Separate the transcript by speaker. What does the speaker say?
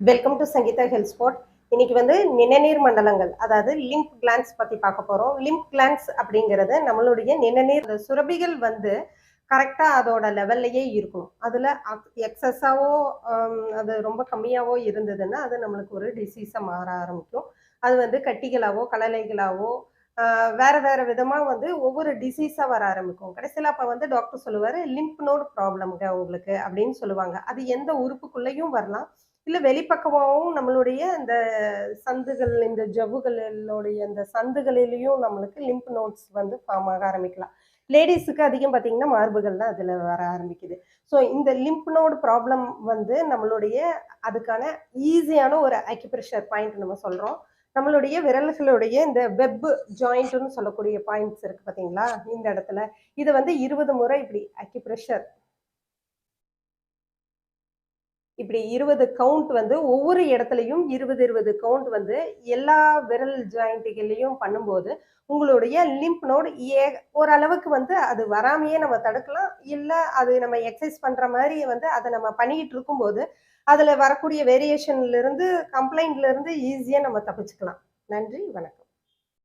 Speaker 1: Welcome to Sangeetha health sport இன்னைக்கு வந்து நிணநீர் மண்டலங்கள் அதாவது லிம்ப் கிளான்ஸ் பத்தி பார்க்க போறோம். லிம்ப் கிளான்ஸ் அப்படிங்கிறது நம்மளுடைய நிணநீர் சுரபிகள் வந்து கரெக்டா அதோட லெவல்லையே இருக்கும். அதுல எக்ஸஸாவோ அது ரொம்ப கம்மியாவோ இருந்ததுன்னா அது நம்மளுக்கு ஒரு டிசீஸாக மாற ஆரம்பிக்கும். அது வந்து கட்டிகளாவோ கலலைகளாவோ வேறு வேற வேற விதமா வந்து ஒவ்வொரு டிசீஸா வர ஆரம்பிக்கும். கடைசியில அப்ப வந்து டாக்டர் சொல்லுவாரு லிம்ப் நோடு ப்ராப்ளம்ங்க உங்களுக்கு அப்படின்னு சொல்லுவாங்க. அது எந்த உறுப்புக்குள்ளேயும் வரலாம். இல்லை வெளிப்பக்கமாகவும் நம்மளுடைய இந்த சந்துகள் இந்த ஜவ்வுகளிலுடைய இந்த சந்துகளிலையும் நம்மளுக்கு லிம்ப் நோட்ஸ் வந்து ஃபார்ம் ஆக ஆரம்பிக்கலாம். லேடிஸுக்கு அதிகம் பார்த்தீங்கன்னா மார்புகள் தான் அதில் வர ஆரம்பிக்குது. ஸோ இந்த லிம்ப் நோடு ப்ராப்ளம் வந்து நம்மளுடைய அதுக்கான ஈஸியான ஒரு அக்யூப்ரெஷர் பாயிண்ட் நம்ம சொல்கிறோம் நம்மளுடைய விரல்களுடைய இந்த வெப் ஜாயிண்ட்னு சொல்லக்கூடிய பாயிண்ட்ஸ் இருக்குது பார்த்தீங்களா இந்த இடத்துல. இதை வந்து இருபது முறை இப்படி அக்யூப்ரெஷர் இப்படி இருபது கவுண்ட் வந்து ஒவ்வொரு இடத்துலையும் இருபது இருபது கவுண்ட் வந்து எல்லா விரல் ஜாயிண்ட்டுகள்லையும் பண்ணும்போது உங்களுடைய லிம்ப் நோடு ஏ ஓரளவுக்கு வந்து அது வராமையே நம்ம தடுக்கலாம். இல்லை அது நம்ம எக்ஸசைஸ் பண்ணுற மாதிரி வந்து அதை நம்ம பண்ணிக்கிட்டு இருக்கும்போது அதில் வரக்கூடிய வேரியேஷன்லேருந்து கம்ப்ளைண்ட்லேருந்து ஈஸியாக நம்ம தப்பிச்சுக்கலாம். நன்றி வணக்கம்.